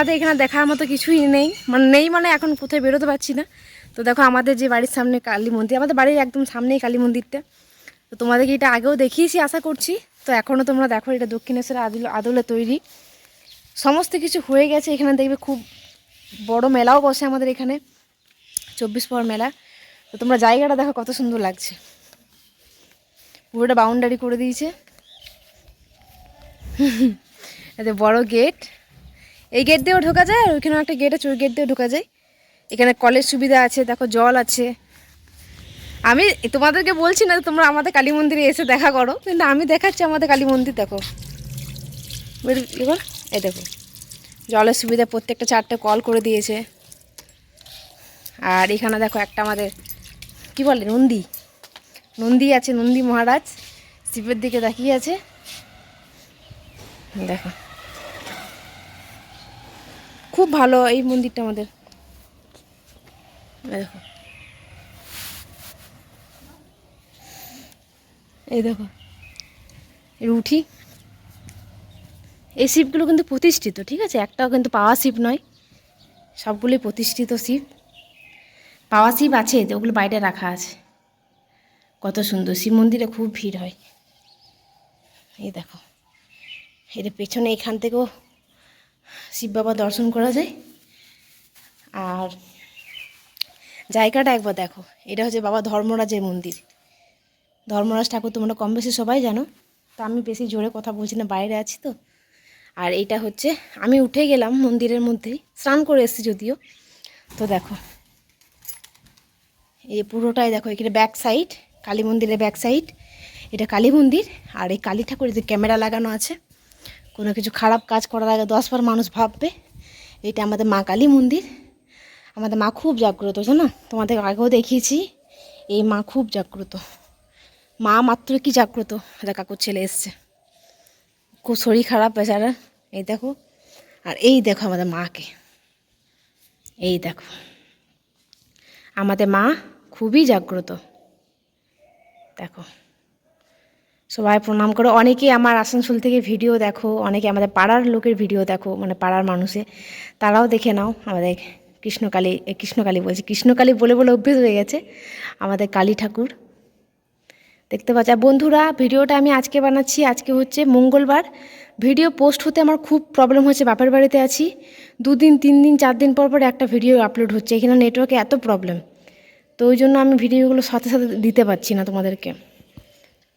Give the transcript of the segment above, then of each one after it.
আমাদের এখানে দেখার মতো কিছুই নেই। মানে নেই মানে এখন কোথায় বেরোতে পারছি না। তো দেখো আমাদের যে বাড়ির সামনে কালী মন্দির, আমাদের বাড়ির একদম সামনেই কালী মন্দিরটা। তো তোমাদেরকে এটা আগেও দেখিয়েছি, আশা করছি। তো এখনও তোমরা দেখো এটা দক্ষিণেশ্বর আদল, আদলে তৈরি। সমস্ত কিছু হয়ে গেছে, এখানে দেখবে খুব বড় মেলাও বসে আমাদের এখানে। চব্বিশ পর মেলা। তো তোমরা জায়গাটা দেখো কত সুন্দর লাগছে। পুরোটা বাউন্ডারি করে দিয়েছে। এতে বড় গেট এই গেট দিয়েও ঢোকা যায় আর ওইখানে একটা গেট আছে, ওই গেট দিয়েও ঢোকা যায়। এখানে কলের সুবিধা আছে, দেখো জল আছে। আমি তোমাদেরকে বলছি না তোমরা আমাদের কালী মন্দিরে এসে দেখা করো, কিন্তু আমি দেখাচ্ছি আমাদের কালী মন্দির, দেখো। এই দেখো। জলের সুবিধা, প্রত্যেকটা চারটে কল করে দিয়েছে। আর এখানে দেখো একটা আমাদের, কি বলে, নন্দী। নন্দী আছে, নন্দী মহারাজ। শিবের দিকে তাকিয়ে আছে। দেখো। খুব ভালো এই মন্দিরটা আমাদের। দেখো। এই দেখো। এর উঠি। এই শিবগুলো কিন্তু প্রতিষ্ঠিত, ঠিক আছে? একটাও কিন্তু পাওয়া শিব নয়। সবগুলোই প্রতিষ্ঠিত শিব। পাওয়া শিব আছে তো ওগুলো বাইরে রাখা আছে। কত সুন্দর, শিব মন্দিরে খুব ভিড় হয়। এই দেখো। এর পেছনে এখান থেকেও শিব বাবা দর্শন করা যায়। আর জায়গাটা একবার দেখো, এটা হচ্ছে বাবা ধর্মরাজের মন্দির। ধর্মরাজ ঠাকুর তোমরা কম বেশি সবাই জানো, তো আমি বেশি জোরে কথা বলছি না, বাইরে আছি তো। আর এইটা হচ্ছে, আমি উঠে গেলাম মন্দিরের মধ্যেই, স্নান করে এসেছি যদিও। তো দেখো, এই পুরোটাই দেখো, এখানে ব্যাক সাইড কালী মন্দিরের ব্যাক সাইড এটা কালী মন্দির, আর এই কালী ঠাকুরের যে ক্যামেরা লাগানো আছে কোনো কিছু খারাপ কাজ করার আগে দশবার মানুষ ভাববে এটা আমাদের মা কালী মন্দির। আমাদের মা খুব জাগ্রত জানো তোমাদের আগেও দেখিয়েছি, এই মা খুব জাগ্রত। মা মাত্র কি জাগ্রত? এটা কাকুর ছেলে এসছে। খুব শরীর খারাপ বেচারা, এই দেখো। আর এই দেখো আমাদের মাকে। এই দেখো। আমাদের মা খুবই জাগ্রত। দেখো। সবাই প্রণাম করো। অনেকে আমার আসানসোল থেকে ভিডিও দেখো, অনেকে আমাদের পাড়ার লোকের ভিডিও দেখো মানে পাড়ার মানুষে। তারাও দেখে নাও আমাদের কৃষ্ণকালী কৃষ্ণকালী বলছি, কৃষ্ণকালী বলে বলে অভ্যেস হয়ে গেছে আমাদের কালী ঠাকুর। দেখতে পাচ্ছি বন্ধুরা, ভিডিওটা আমি আজকে বানাচ্ছি, আজকে হচ্ছে মঙ্গলবার। ভিডিও পোস্ট হতে আমার খুব প্রবলেম হচ্ছে, বাপের বাড়িতে আছি। দুদিন তিন দিন চার দিন পর পর একটা ভিডিও আপলোড হচ্ছে, এখানে নেটওয়ার্কে এত প্রবলেম তো ওই জন্য আমি ভিডিওগুলো সাথে সাথে দিতে পারছি না তোমাদেরকে।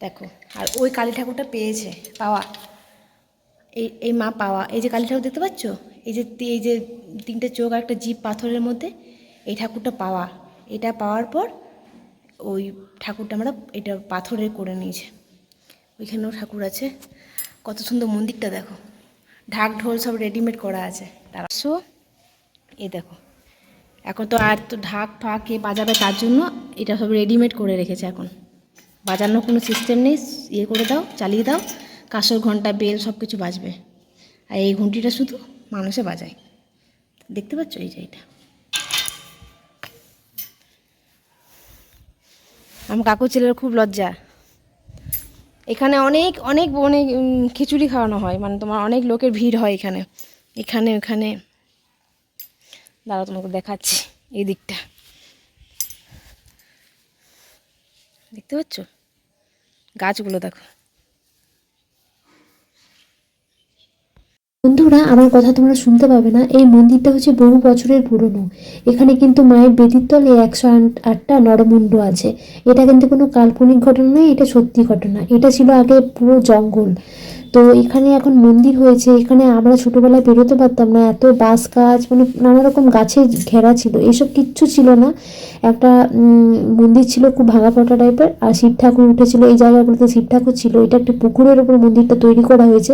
দেখো, আর ওই কালী ঠাকুরটা পেয়েছে, পাওয়া। এই এই মা পাওয়া। এই যে কালী ঠাকুর দেখতে পাচ্ছ? এই যে এই যে তিনটে চোখ আর একটা জীব পাথরের মধ্যে, এই ঠাকুরটা পাওয়া। এটা পাওয়ার পর ওই ঠাকুরটা আমরা এটা পাথরের করে নিয়েছে। ওইখানেও ঠাকুর আছে। কত সুন্দর মন্দিরটা দেখো। ঢাক ঢোল সব রেডিমেড করা আছে। তারা সো এ দেখো। এখন তো আর তো ঢাক ফাক বাজাবে তার জন্য এটা সব রেডিমেড করে রেখেছে এখন। বাজানোর কোনো সিস্টেম নেই ইয়ে করে দাও, চালিয়ে দাও, কাঁসর, ঘণ্টা, বেল সব কিছু বাজবে। আর এই ঘন্টিটা শুধু মানুষে বাজায়। দেখতে পাচ্ছ এই যে এটা? আমার কাকুর ছেলের খুব লজ্জা। এখানে অনেক অনেক অনেক খিচুড়ি খাওয়ানো হয় মানে তোমার অনেক লোকের ভিড় হয় এখানে। এখানে ওখানে দাঁড়াও তোমাকে দেখাচ্ছি এই দিকটা। দেখতে পাচ্ছ? গাছগুলো দেখো। বন্ধুরা, আমার কথা তোমরা শুনতে পাবে না। এই মন্দিরটা হচ্ছে বহু বছরের পুরনো। এখানে কিন্তু মায়ের বেদির তলে একশো আট- আটটা নরমুণ্ড আছে। এটা কিন্তু কোনো কাল্পনিক ঘটনা নয়, এটা সত্যি ঘটনা। এটা ছিল আগে পুরো জঙ্গল। তো এখানে এখন মন্দির হয়েছে, এখানে আমরা ছোটোবেলায় বেরোতে পারতাম না, এত বাস গাছ মানে নানা রকম গাছের ঘেরা ছিল, এসব কিচ্ছু ছিল না। একটা মন্দির ছিল খুব ভাঙা পটা টাইপের আর শিব ঠাকুর উঠেছিল, এই জায়গাগুলোতে শিব ঠাকুর ছিল, এটা একটা পুকুরের ওপর মন্দিরটা তৈরি করা হয়েছে,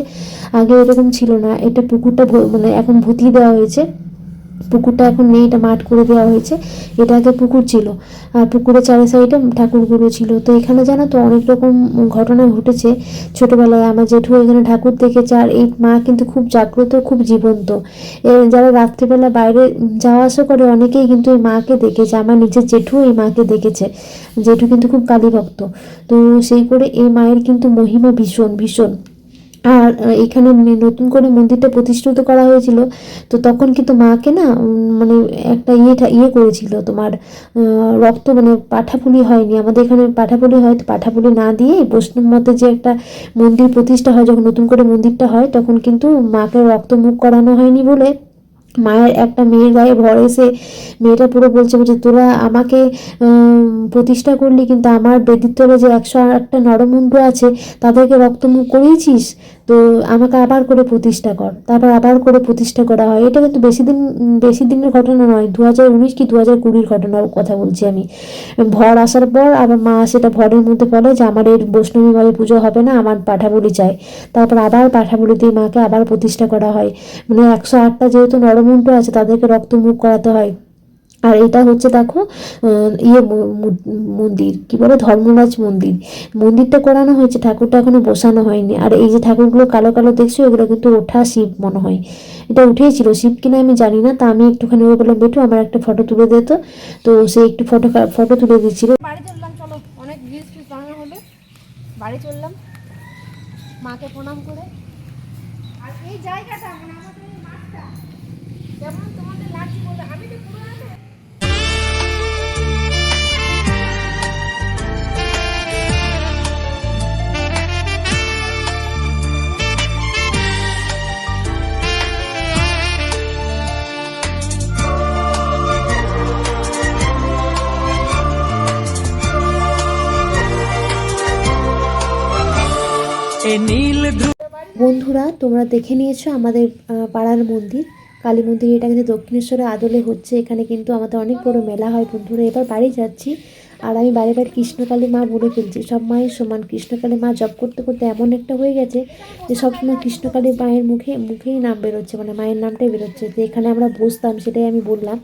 আগে এরকম ছিল না, এটা পুকুরটা মানে এখন ভুতিয়ে দেওয়া হয়েছে। পুকুরটা এখন নেই, এটা মাঠ করে দেওয়া হয়েছে। এটা আগে পুকুর ছিল। আর পুকুরের চারি সাইডে ঠাকুরগুলো ছিল। তো এখানে জানো তো অনেক রকম ঘটনা ঘটেছে। ছোটবেলায় আমার জেঠু এখানে ঠাকুর দেখেছে আর এই মা কিন্তু খুব জাগ্রত, খুব জীবন্ত। যারা রাত্রিবেলা বাইরে যাওয়া আসা করে অনেকেই কিন্তু এই মাকে দেখেছে। আমার নিজের জেঠু এই মাকে দেখেছে। জেঠু কিন্তু খুব কালী ভক্ত তো সেই করে এই মায়ের কিন্তু মহিমা ভীষণ ভীষণ। আর এখানে নতুন করে মন্দিরটা প্রতিষ্ঠিত করা হয়েছিল। তো তখন কিন্তু মাকে না মানে একটা ইয়েটা ইয়ে করেছিল তোমার রক্ত মানে পাঠাপুলি হয়নি। আমাদের এখানে পাঠাপুলি হয়, তো পাঠাপুলি না দিয়ে বৈষ্ণব মতে যে একটা মন্দির প্রতিষ্ঠা হয়, যখন নতুন করে মন্দিরটা হয়, তখন কিন্তু মাকে রক্ত মুখ করানো হয়নি বলে মায়ের একটা মেয়ের গায়ে ভর এসে মেয়েটা পুরো বলছে বলছে, তোরা আমাকে প্রতিষ্ঠা করলি, কিন্তু আমার তলে যে একশো আটটা নরমুণ্ড আছে, তাদেরকে রক্তমুখ করিয়েছিস? তো আমাকে আবার করে প্রতিষ্ঠা কর। তারপর আবার করে প্রতিষ্ঠা করা হয়। এটা কিন্তু বেশি দিন, বেশি দিনের ঘটনা নয়। দু হাজার উনিশ কি দু হাজার কুড়ির ঘটনার কথা বলছি আমি। ভর আসার পর আবার মা সেটা ভরের মধ্যে বলে যে আমার এর বৈষ্ণবী মায়ের পুজো হবে না, আমার পাঠাবলি চাই। তারপর আবার পাঠাবলি দিয়ে মাকে আবার প্রতিষ্ঠা করা হয়। মানে একশো আটটা যেহেতু নরমুণ্ড আছে, তাদেরকে রক্তমুখ করাতে হয়। আর এটা হচ্ছে দেখো ইয়ে মন্দির, কি বলে? ধর্মরাজ মন্দির। মন্দিরটা করানো হয়েছে, ঠাকুরটা এখনও বসানো হয়নি। আর এই যে ঠাকুরগুলো কালো কালো দেখছ, এগুলো কিন্তু ওঠা শিব মনে হয়। এটা উঠেছিল শিব কিনা আমি জানি না, তা আমি একটুখানি ওই বললাম, বেটু, আমার একটা ফটো তুলে দিত তো। সে একটু ফটো ফটো তুলে দিচ্ছিল বাড়ি চললাম, চলো। অনেক বানানো বাড়ি চললাম। মাকে প্রণাম করে। আর এই জায়গাটা মানে আমাদের মাঠটা, যেমন তোমাদের লাগছে বলে, আমি তো পুরো তোমরা দেখে নিয়েছো আমাদের পাড়ার মন্দির। কালী মন্দির এটা কিন্তু দক্ষিণেশ্বরের আদলে হচ্ছে এখানে কিন্তু আমাদের অনেক বড় মেলা হয় বন্ধুরা। এবার বাড়ি যাচ্ছি আর আমি বারে বারে কৃষ্ণকালী মা বলে ফেলছি। সব মায়ের সমান কৃষ্ণকালী মা জব করতে করতে এমন একটা হয়ে গেছে যে সবসময় কৃষ্ণকালী মায়ের মুখে মুখেই নাম বেরোচ্ছে মানে মায়ের নামটাই বেরোচ্ছে। যে এখানে আমরা বসতাম সেটাই আমি বললাম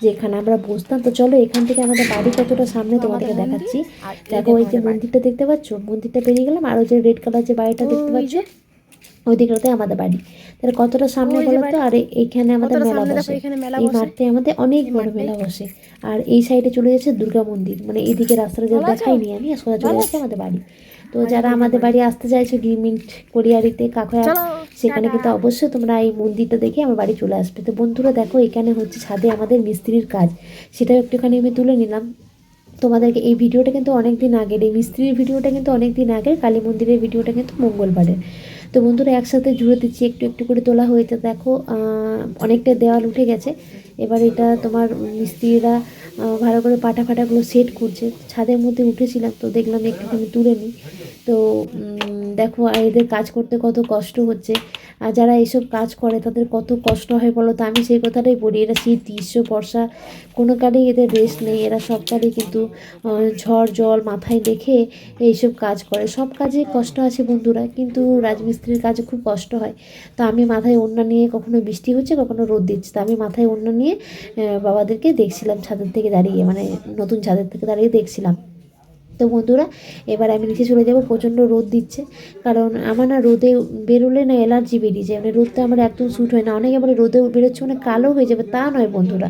যে এখানে আমরা বসতাম। তো চলো এখান থেকে আমাদের বাড়ি কতটা সামনে তোমাদেরকে দেখাচ্ছি। দেখো ওই যে মন্দিরটা দেখতে পাচ্ছ? মন্দিরটা পেরিয়ে গেলাম আর ওই যে রেড কালার যে বাড়িটা দেখতে পাচ্ছ? ওই দিকটাতে আমাদের বাড়ি। তাহলে কতটা সামনে বলো তো? আর এই- এইখানে আমাদের মেলা বসে। এই। মাঠে আমাদের অনেক বড় মেলা বসে। আর এই সাইডে চলে যাচ্ছে দুর্গা মন্দির। মানে এইদিকে রাস্তাটা যা দেখাইনি আমি আর সোজা চলে যাচ্ছে আমাদের বাড়ি। তো যারা আমাদের বাড়ি আসতে চাইছো গিরমিন্ট কোরিয়ারিতে কাকয়া চলো, সেখানে কিন্তু অবশ্যই তোমরা এই মন্দিরটা দেখে আমার বাড়ি চলে আসবে। তো বন্ধুরা দেখো এখানে হচ্ছে ছাদে আমাদের মিস্ত্রির কাজ। সেটাও একটুখানি আমি তুলে নিলাম। তোমাদেরকে এই ভিডিওটা কিন্তু অনেক দিন আগের এই মিস্ত্রির ভিডিওটা কিন্তু অনেক দিন আগের কালী মন্দিরের ভিডিওটা কিন্তু মঙ্গলবারের। তো বন্ধুরা একসাথে জুড়ে দিচ্ছি, একটু একটু করে তোলা হয়েছে, দেখো অনেকটা দেওয়াল উঠে গেছে। এবার এটা তোমার মিস্ত্রিরা ভালো করে পাটা ফাটাগুলো সেট করছে। ছাদের মধ্যে উঠেছিলাম, তো দেখলাম একটুখানি তুলে নিই। তো দেখো, আর এদের কাজ করতে কত কষ্ট হচ্ছে। আর যারা এইসব কাজ করে, তাদের কত কষ্ট হয় বলো তো? আমি সেই কথাটাই বলি, এরা শীত, গ্রীষ্ম, বর্ষা, কোনো কালেই এদের রেস্ট নেই। এরা সব কালেই কিন্তু ঝড়, জল মাথায় রেখে এইসব কাজ করে। সব কাজে কষ্ট আছে বন্ধুরা, কিন্তু রাজমিস্ত্রির কাজে খুব কষ্ট হয়। তো আমি মাথায় ওড়না নিয়ে কখনো বৃষ্টি হচ্ছে, কখনো রোদ দিচ্ছে। তো আমি মাথায় ওড়না নিয়ে বাবাদেরকে দেখছিলাম, ছাদের থেকে দাঁড়িয়ে মানে নতুন ছাদের থেকে দাঁড়িয়ে দেখছিলাম। তো বন্ধুরা, এবার আমি নিচে চলে যাব, প্রচণ্ড রোদ দিচ্ছে। কারণ আমার না রোদে বেরোলে না অ্যালার্জি বেরিয়ে যায়। মানে রোদটা আমার একদম স্যুট হয় না। অনেকে বলে রোদে বেরোচ্ছে মানে কালো হয়ে যাবে, তা নয় বন্ধুরা।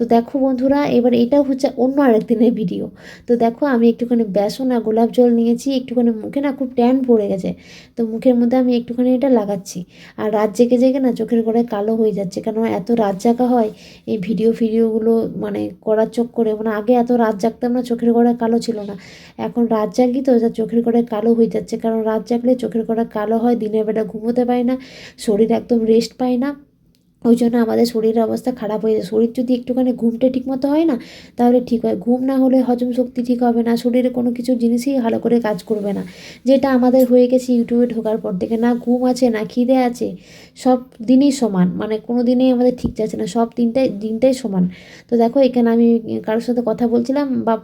তো দেখো বন্ধুরা, এবার এটাও হচ্ছে অন্য আরেকদিনের ভিডিও তো দেখো, আমি একটুখানি বেসন আর গোলাপ জল নিয়েছি, একটুখানি মুখে না খুব ট্যান পড়ে গেছে। তো মুখের মধ্যে আমি একটুখানি এটা লাগাচ্ছি। আর রাত জেগে জেগে না চোখের গোড়ায় কালো হয়ে যাচ্ছে কারণ এত রাত জাগা হয়, এই ভিডিও ফিডিওগুলো মানে করার চোখ করে মানে আগে এত রাত জাগতাম না, চোখের গোড়ায় কালো ছিল না। এখন রাত জাগি তো চোখের গোড়ায় কালো হয়ে যাচ্ছে, কারণ রাত জাগলে চোখের গোড়া কালো হয়, দিনের বেলা ঘুমোতে পায় না, শরীর একদম রেস্ট পায় না। ওই জন্য আমাদের শরীরের অবস্থা খারাপ হয়ে যায়। শরীর যদি একটুখানি ঘুমটা ঠিকমতো হয় না, তাহলে ঠিক হয়। ঘুম না হলে হজম শক্তি ঠিক হবে না, শরীরে কোনো কিছু জিনিসই ভালো করে কাজ করবে না। যেটা আমাদের হয়ে গেছে ইউটিউবে ঢোকার পর থেকে, না ঘুম আছে, না খিদে আছে, সব দিনই সমান। মানে কোনো দিনেই আমাদের ঠিক যাচ্ছে না, সব দিনটাই দিনটাই সমান। তো দেখো, এখানে আমি কারোর সাথে কথা বলছিলাম, বা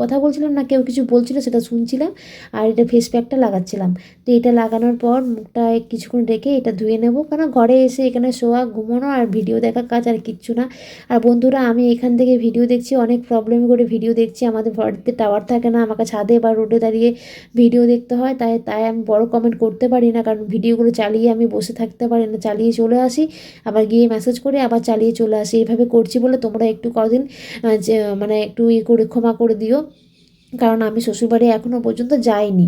কথা বলছিলাম না, কেউ কিছু বলছিল, সেটা শুনছিলাম, আর এটা ফেস প্যাকটা লাগাচ্ছিলাম। তো এটা লাগানোর পর মুখটা কিছুক্ষণ রেখে এটা ধুয়ে নেব। কারণ ঘরে এসে এখানে শোয়া, ঘুমানো আর ভিডিও দেখার কাজ আর কিচ্ছু না। আর বন্ধুরা, আমি এখান থেকে ভিডিও দেখছি, অনেক প্রবলেম করে ভিডিও দেখছি। আমাদের বাড়িতে টাওয়ার থাকে না, আমাকে ছাদে বা রোডে দাঁড়িয়ে ভিডিও দেখতে হয়। তাই তাই আমি বড় কমেন্ট করতে পারি না, কারণ ভিডিওগুলো চালিয়ে আমি বসে থাকতে পারি না, চালিয়ে চলে আসি। আবার গিয়ে মেসেজ করে আবার চালিয়ে চলে আসি। এভাবে করছি বলে তোমরা একটু কদিন মানে একটু ইয়ে করে, ক্ষমা করে দিও। কারণ আমি শ্বশুরবাড়ি এখনও পর্যন্ত যাইনি।